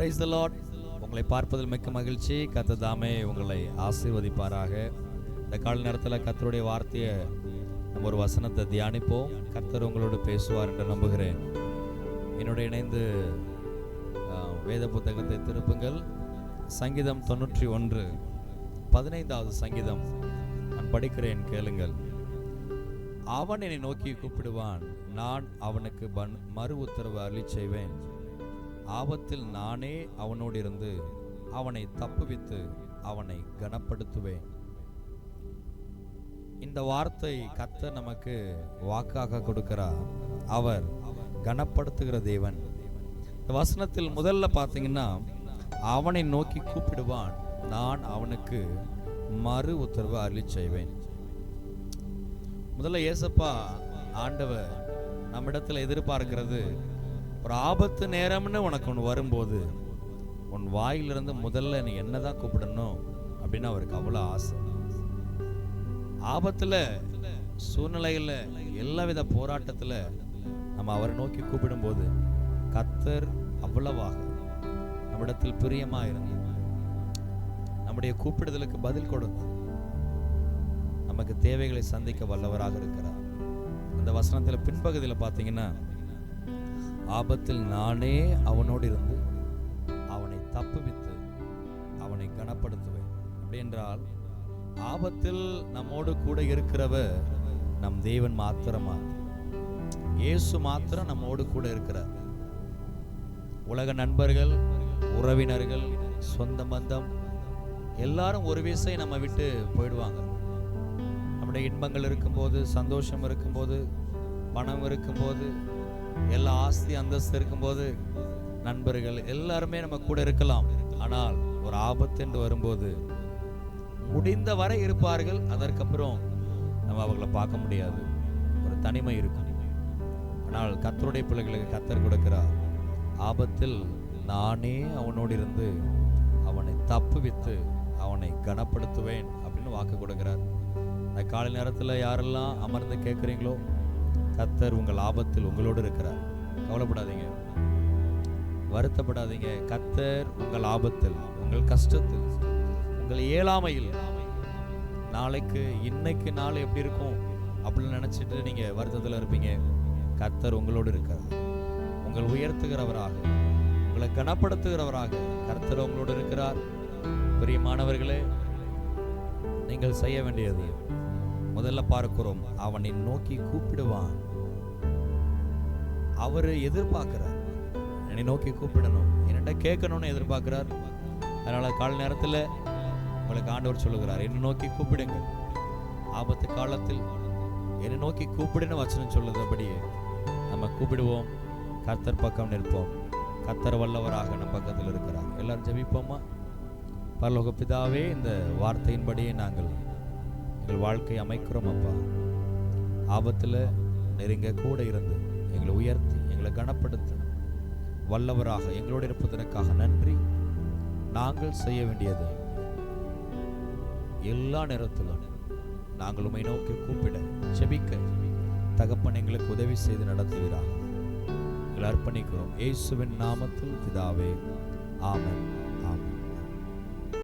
Praise the lot உங்களை பார்ப்பதில் மிக்க மகிழ்ச்சி. கத்த தாமே உங்களை ஆசீர்வதிப்பாராக. இந்த கால நேரத்தில் கத்தருடைய வார்த்தையை நம்ம ஒரு வசனத்தை தியானிப்போம். கர்த்தர் உங்களோடு பேசுவார் என்று நம்புகிறேன். என்னோட இணைந்து வேத புத்தகத்தை திருப்புங்கள். சங்கீதம் தொண்ணூற்றி ஒன்று. பதினைந்தாவது சங்கீதம். நான் படிக்கிறேன் கேளுங்கள். அவன் என்னை நோக்கி கூப்பிடுவான். நான் அவனுக்கு பன் மறு உத்தரவு அருளி செய்வேன். ஆபத்தில் நானே அவனோடிருந்து அவனை தப்புவித்து அவனை கனப்படுத்துவேன். இந்த வார்த்தை கத்த நமக்கு வாக்காக கொடுக்கிறார். அவர் கனப்படுத்துகிற தேவன். இந்த வசனத்தில் முதல்ல பார்த்தீங்கன்னா அவனை நோக்கி கூப்பிடுவான். நான் அவனுக்கு மறு உத்தரவு அருளி செய்வேன். முதல்ல ஏசப்பா ஆண்டவர் நம்மிடத்தில் எதிர்பார்க்கிறது ஒரு ஆபத்து நேரம்னு உனக்கு ஒன்று வரும்போது உன் வாயிலிருந்து முதல்ல நீ என்னதான் கூப்பிடணும் அப்படின்னு அவருக்கு அவ்வளோ ஆசை. ஆபத்துல சூழ்நிலையில் எல்லாவித போராட்டத்துல நம்ம அவரை நோக்கி கூப்பிடும்போது கத்தர் அவ்வளவாக நம்மிடத்தில் பிரியமா இருந்து நம்முடைய கூப்பிடுதலுக்கு பதில் கொடுத்து நமக்கு தேவைகளை சந்திக்க வல்லவராக இருக்கிறார். அந்த வசனத்தில் பின்பகுதியில் பார்த்தீங்கன்னா ஆபத்தில் நானே அவனோடு இருந்து அவனை தப்புவித்து அவனை கனப்படுத்துவேன். அப்படி என்றால் ஆபத்தில் நம்மோடு கூட இருக்கிறவர் நம் தேவன் மாத்திரமா இயேசு மாத்திரம் நம்மோடு கூட இருக்கிறார். உலக நண்பர்கள் உறவினர்கள் சொந்த பந்தம் எல்லாரும் ஒரு விசை நம்ம விட்டு போயிடுவாங்க. நம்முடைய இன்பங்கள் இருக்கும்போது சந்தோஷம் இருக்கும்போது பணம் இருக்கும்போது எல்லா ஆஸ்தி அந்தஸ்து இருக்கும்போது நண்பர்கள் எல்லாருமே நம்ம கூட இருக்கலாம். ஆனால் ஒரு ஆபத்து என்று வரும்போது முடிந்த வரை இருப்பார்கள். அதற்கப்புறம் நம்ம அவங்களை பார்க்க முடியாது. ஒரு தனிமை இருக்கும். ஆனால் கத்தருடைய பிள்ளைகளுக்கு கத்தர் கொடுக்கிறார். ஆபத்தில் நானே அவனோடு இருந்து அவனை தப்புவித்து அவனை கனப்படுத்துவேன் அப்படின்னு வாக்கு கொடுக்கிறார். இந்த காலை நேரத்தில் யாரெல்லாம் அமர்ந்து கேட்குறீங்களோ கத்தர் உங்கள் ஆபத்தில் உங்களோடு இருக்கிறார். கவலைப்படாதீங்க. வருத்தப்படாதீங்க. கத்தர் உங்கள் ஆபத்தில் உங்கள் கஷ்டத்தில் உங்கள் இயலாமையில். நாளைக்கு இன்னைக்கு நாள் எப்படி இருக்கும் அப்படின்னு நினச்சிட்டு நீங்கள் வருத்தத்தில் இருப்பீங்க. கத்தர் உங்களோடு இருக்கிறார். உங்கள் உயர்த்துகிறவராக உங்களை கனப்படுத்துகிறவராக கர்த்தர் உங்களோடு இருக்கிறார். பிரியமானவர்களே நீங்கள் செய்ய வேண்டியது முதல்ல பார்க்கிறோம். அவனை நோக்கி கூப்பிடுவான். அவர் எதிர்பார்க்கிறார். என்னை நோக்கி கூப்பிடணும். என்னிட்ட கேட்கணும்னு எதிர்பார்க்கிறார். அதனால கால நேரத்தில் உங்களுக்கு ஆண்டவர் சொல்லுகிறார் என்னை நோக்கி கூப்பிடுங்க ஆபத்து காலத்தில் என்னை நோக்கி கூப்பிடுன்னு வச்சனம் சொல்லுதபடியே நம்ம கூப்பிடுவோம். கர்த்தர் பக்கம் நிற்போம். கர்த்தர் வல்லவராக நம் பக்கத்தில் இருக்கிறார். எல்லாரும் ஜெபிப்போமா? பரலோக பிதாவே இந்த வார்த்தையின்படியே நாங்கள் எங்கள் வாழ்க்கை அமைக்கிறோம் அப்பா. ஆபத்தில் நெருங்க கூட இருந்து எங்களை உயர்த்தி எங்களை கனப்படுத்த. வல்லவராக எங்களோடு இருப்பதற்காக நன்றி. நாங்கள் செய்ய வேண்டியது எல்லா நேரத்திலும் நாங்கள் உம்மை நோக்கி கூப்பிட செபிக்க தகப்பன் எங்களுக்கு உதவி செய்து நடத்துவீராக. எங்களை அர்ப்பணிக்கிறோம். இயேசுவின் நாமத்தில் பிதாவே. ஆமன்.